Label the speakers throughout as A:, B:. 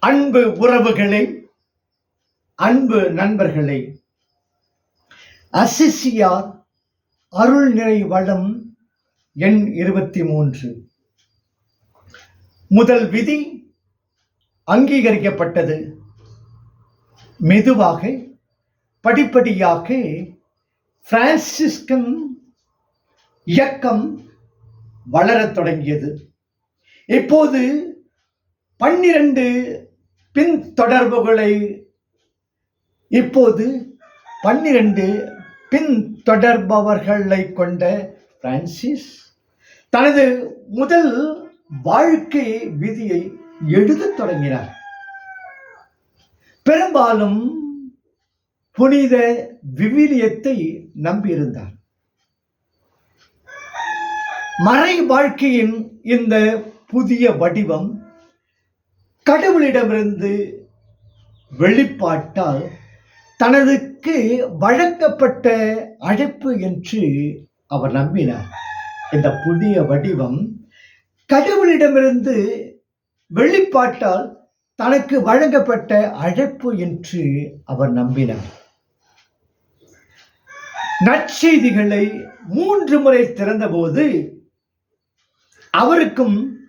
A: அன்பு உறவுகளை அன்பு நண்பர்களே. அசிசியார் அருள் நிறை வளம் எண் இருபத்தி மூன்று முதல் விதி அங்கீகரிக்கப்பட்டது. மெதுவாக படிப்படியாக பிரான்சிஸ்கன் இயக்கம் வளரத் தொடங்கியது. இப்போது பன்னிரண்டு பின் தொடர்புகளை இப்போது பன்னிரண்டு பின் தொடர்பவர்களை கொண்ட பிரான்சிஸ் தனது முதல் வாழ்க்கை விதியை எழுதத் தொடங்கினார். பெரும்பாலும் புனித விவிலியத்தை நம்பியிருந்தார். மறை வாழ்க்கையின் இந்த புதிய வடிவம் கடவுளிடமிருந்து வெளிப்பாட்டால் தனதுக்கு வழங்கப்பட்ட அழைப்பு என்று அவர் நம்பினார். இந்த புதிய வடிவம் கடவுளிடமிருந்து வெளிப்பாட்டால் தனக்கு வழங்கப்பட்ட அழைப்பு என்று அவர் நம்பினார். நற்செய்திகளை மூன்று முறை திறந்தபோது அவருக்கும்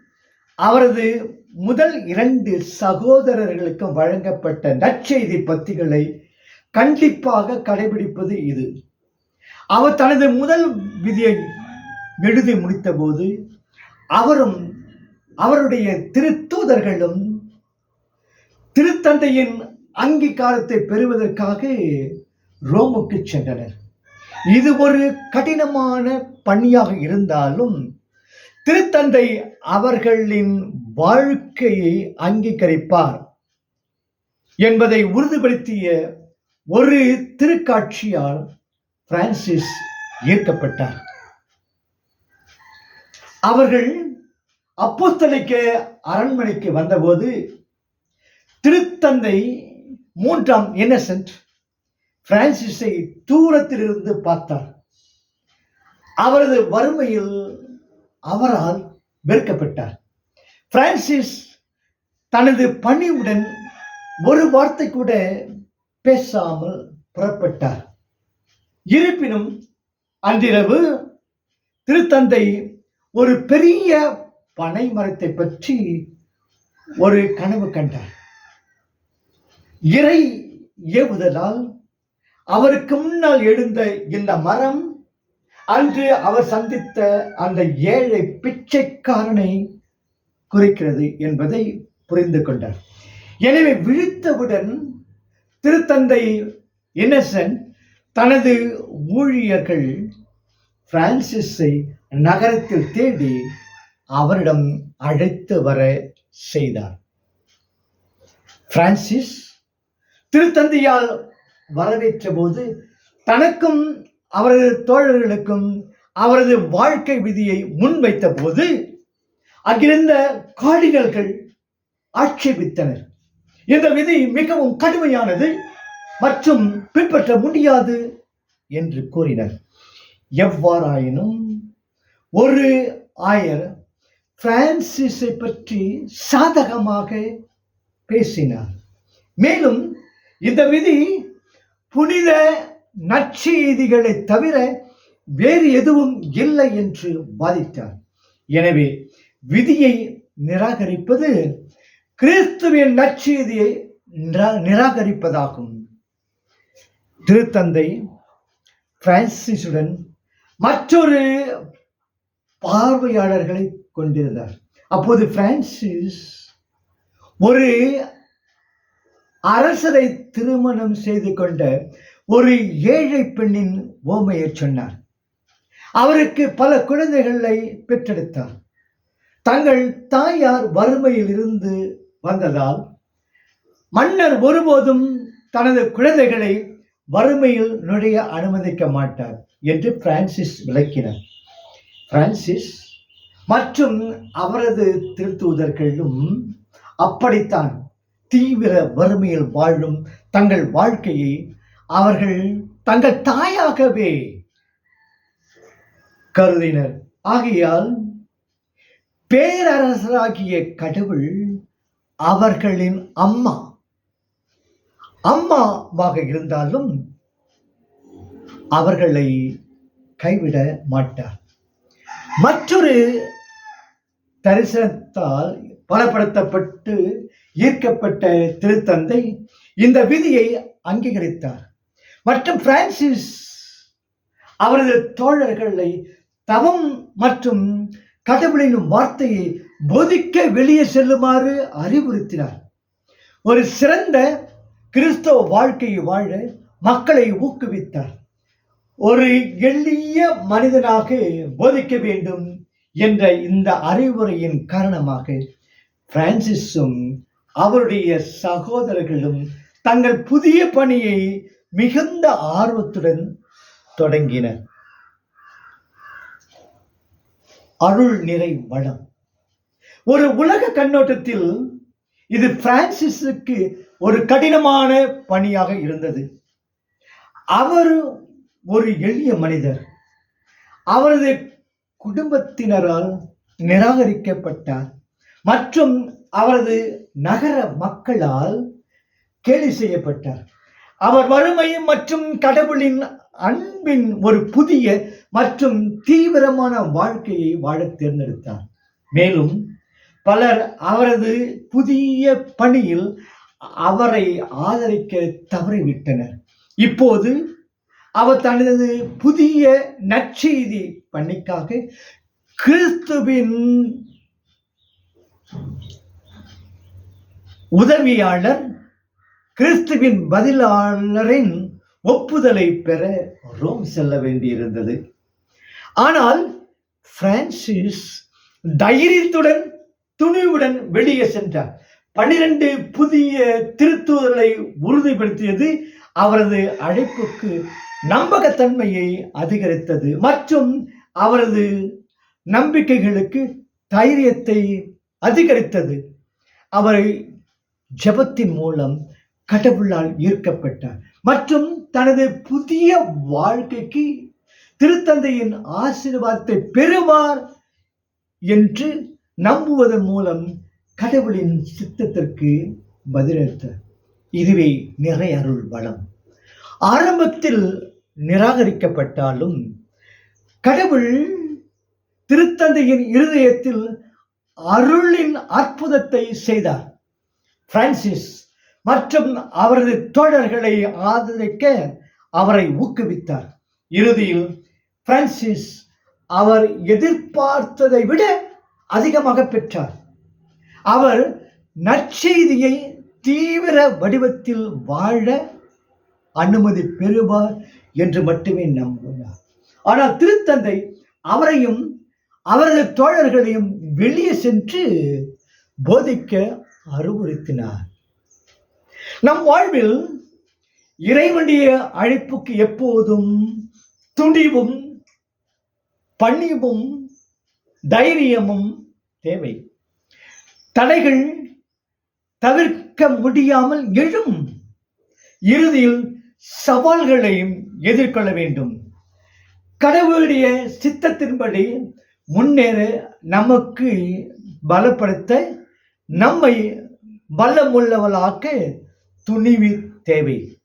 A: அவரது முதல் இரண்டு சகோதரர்களுக்கும் வழங்கப்பட்ட நற்செய்தி பத்திகளை கண்டிப்பாக கடைபிடிப்பது இது. அவர் தனது முதல் விதியை எழுதி முடித்தபோது அவரும் அவருடைய திருத்தூதர்களும் திருத்தந்தையின் அங்கீகாரத்தை பெறுவதற்காக ரோமுக்கு சென்றனர். இது ஒரு கடினமான பணியாக இருந்தாலும் திருத்தந்தை அவர்களின் வாழ்க்கையை அங்கீகரிப்பார் என்பதை உறுதிப்படுத்திய ஒரு திருக்காட்சியால் பிரான்சிஸ் ஈர்க்கப்பட்டார் அவர்கள் அப்போஸ்தலிக்க அரண்மனைக்கு வந்தபோது திருத்தந்தை மூன்றாம் இன்னசென்ட் பிரான்சிஸை தூரத்திலிருந்து பார்த்தார். அவரது வறுமையில் அவரால் வெறுக்கப்பட்டார். பிரான்சிஸ் தனது பணிவுடன் ஒரு வார்த்தை கூட பேசாமல் புறப்பட்டார். இருப்பினும் அன்றிரவு திருத்தந்தை ஒரு பெரிய பனை மரத்தை பற்றி ஒரு கனவு கண்டார். இறை ஏவுதலால் அவருக்கு முன்னால் எழுந்த இந்த மரம் அன்று அவர் சந்தித்த அந்த ஏழை பிச்சைக்காரனை குறிக்கிறது என்பதை புரிந்து கொண்டார். எனவே விழித்தவுடன் திருத்தந்தை இன்னசென்ட் தனது ஊழியர்கள் பிரான்சிஸை நகரத்தில் தேடி அவரிடம் அழைத்து வர செய்தார். பிரான்சிஸ் திருத்தந்தையால் வரவேற்ற போது தனக்கும் அவரது தோழர்களுக்கும் அவரது வாழ்க்கை விதியை முன்வைத்த போது அங்கிருந்த காடினல்கள் ஆட்சேபித்தனர். இந்த விதி மிகவும் கடுமையானது மற்றும் பின்பற்ற முடியாது என்று கூறினர். எவ்வாறாயினும் ஒரு ஆயர் பிரான்சிஸை பற்றி சாதகமாக பேசினார். மேலும் இந்த விதி புனித நற்செய்திகளை தவிர வேறு எதுவும் இல்லை என்று வாதித்தார் எனவே விதியை நிராகரிப்பது கிறிஸ்துவின் நற்செய்தியை நிராகரிப்பதாகும். திருத்தந்தை பிரான்சிஸுடன் மற்றொரு பார்வையாளர்களை கொண்டிருந்தார். அப்போது பிரான்சிஸ் ஒரு அரசரை திருமணம் செய்து கொண்ட ஒரு ஏழை பெண்ணின் ஓமையை சொன்னார். அவருக்கு பல குழந்தைகளை பெற்றெடுத்தார். தங்கள் தாயார் வறுமையில் இருந்து வந்ததால் மன்னர் ஒருபோதும் தனது குழந்தைகளை வறுமையில் நுழைய அனுமதிக்க மாட்டார் என்று பிரான்சிஸ் விளக்கினார். பிரான்சிஸ் மற்றும் அவரது திருத்தூதர்களும் அப்படித்தான் தீவிர வறுமையில் வாழும் தங்கள் வாழ்க்கையை அவர்கள் தங்கள் தாயாகவே கருதினர். ஆகையால் பேரரசராகிய கடவுள் அவர்களின் அம்மா அம்மாவாக இருந்தாலும் அவர்களை கைவிட மாட்டார். மற்றொரு தரிசனத்தால் பலப்படுத்தப்பட்டு ஈர்க்கப்பட்ட திருத்தந்தை இந்த விதியை அங்கீகரித்தார். மற்றும் பிரான்சிஸ் அவரது தோழர்களை தவம் மற்றும் கடவுளின் வார்த்தையை போதிக்க வெளியே செல்லுமாறு அறிவுறுத்தினார். ஒரு சிறந்த கிறிஸ்தவ வாழ்க்கையை வாழ மக்களை ஊக்குவித்தார். ஒரு எளிய மனிதனாக போதிக்க வேண்டும் என்ற இந்த அறிவுரையின் காரணமாக பிரான்சிஸும் அவருடைய சகோதரர்களும் தங்கள் புதிய பணியை மிகுந்த ஆர்வத்துடன் தொடங்கினர் அருள் நிறை வளம். ஒரு உலக கண்ணோட்டத்தில் இது பிரான்சிஸுக்கு ஒரு கடினமான பணியாக இருந்தது. அவர் ஒரு எளிய மனிதர். அவரது குடும்பத்தினரால் நிராகரிக்கப்பட்டார். மற்றும் அவரது நகர மக்களால் கேலி செய்யப்பட்டார். அவர் வறுமை மற்றும் கடவுளின் அன்பின் ஒரு புதிய மற்றும் தீவிரமான வாழ்க்கையை வாழத் தேர்ந்தெடுத்தார். மேலும் பலர் அவரது புதிய பணியில் அவரை ஆதரிக்க தவறிவிட்டனர். இப்போது அவர் தனது புதிய நற்செய்தி பணிக்காக கிறிஸ்துவின் உதவியாளர் கிறிஸ்துவின் பதிலாளரின் ஒப்புதலை பெற ரோம் செல்ல வேண்டியிருந்தது. ஆனால் பிரான்சிஸ் தைரியத்துடன் துணிவுடன் வெளியே சென்றார். பனிரெண்டு புதிய திருத்துவர்களை உறுதிப்படுத்தியது அவரது அழைப்புக்கு நம்பகத்தன்மையை அதிகரித்தது. மற்றும் அவரது நம்பிக்கைகளுக்கு தைரியத்தை அதிகரித்தது. அவரை ஜபத்தின் மூலம் கடவுளால் ஈர்க்கப்பட்டார் மற்றும் தனது புதிய வாழ்க்கைக்கு திருத்தந்தையின் ஆசீர்வாதத்தை பெறுவார் என்று நம்புவதன் மூலம் கடவுளின் சித்தத்திற்கு பதிலளித்தார் இதுவே நிறை அருள் வளம். ஆரம்பத்தில் நிராகரிக்கப்பட்டாலும் கடவுள் திருத்தந்தையின் இருதயத்தில் அருளின் அற்புதத்தை செய்தார். பிரான்சிஸ் மற்றும் அவரது தோழர்களை ஆதரிக்க அவரை ஊக்குவித்தார். இறுதியில் பிரான்சிஸ் அவர் எதிர்பார்த்ததை விட அதிகமாக பெற்றார். அவர் நற்செய்தியை தீவிர வடிவத்தில் வாழ அனுமதி பெறுவார் என்று மட்டுமே நம்பினார் ஆனால் திருத்தந்தை அவரையும் அவரது தோழர்களையும் வெளியே சென்று போதிக்க அறிவுறுத்தினார். நம் வாழ்வில் இறைவனுடைய அழைப்புக்கு எப்போதும் துணிவும் பணிவும் தைரியமும் தேவை. தடைகள் தவிர்க்க முடியாமல் எழும். இறுதியில் சவால்களையும் எதிர்கொள்ள வேண்டும். கடவுளுடைய சித்தத்தின்படி முன்னேற நமக்கு பலப்படுத்த நம்மை பலமுள்ளவளாக்க துணிவு தேவை.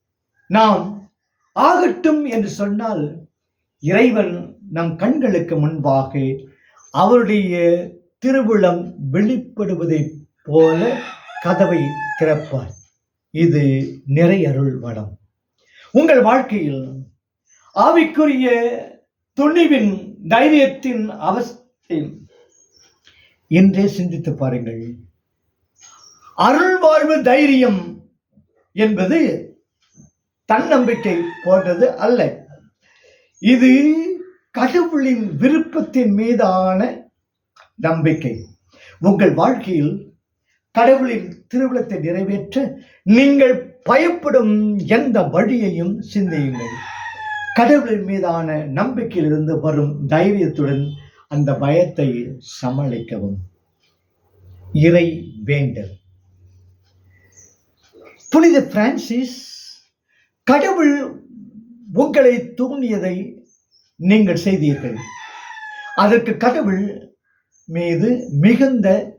A: நாம் ஆகட்டும் என்று சொன்னால் இறைவன் நம் கண்களுக்கு முன்பாக அவருடைய திருவுளம் வெளிப்படுவதைப் போல கதவை திறப்பார். இது நிறை அருள் வடம் உங்கள் வாழ்க்கையில் ஆவிக்குரிய துணிவின் தைரியத்தின் அவஸ்தை என்றே சிந்தித்து பாருங்கள். அருள் வாழ்வு தைரியம் என்பது தன்னம்பிக்கை போன்றது அல்ல. இது கடவுளின் விருப்பத்தின் மீதான நம்பிக்கை. உங்கள் வாழ்க்கையில் கடவுளின் திருவிழத்தை நிறைவேற்ற நீங்கள் பயப்படும் எந்த வழியையும் சிந்தியுங்கள். கடவுளின் மீதான நம்பிக்கையிலிருந்து வரும் தைரியத்துடன் அந்த பயத்தை சமாளிக்கவும். இறை வேண்டல். புனித பிரான்சிஸ் கடவுள் உங்களை தூண்டியதை நீங்கள் செய்தீர்கள். அதற்கு கடவுள் மீது மிகுந்த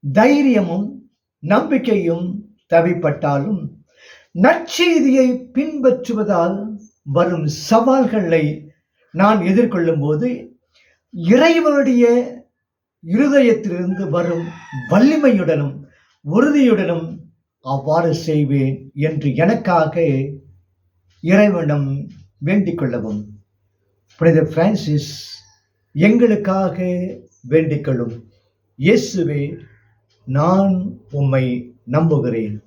A: தைரியமும் நம்பிக்கையும் தவிப்பட்டாலும் நற்செய்தியை பின்பற்றுவதால் வரும் சவால்களை நான் எதிர்கொள்ளும் போது இறைவனுடைய இருதயத்திலிருந்து வரும் வலிமையுடனும் உறுதியுடனும் அவ்வாறு செய்வேன் என்று எனக்காக இறைவனம் வேண்டிக் கொள்ளவும் புனித பிரான்சிஸ் எங்களுக்காக வேண்டிக் கொள்ளும் இயேசுவே நான் உம்மை நம்புகிறேன்.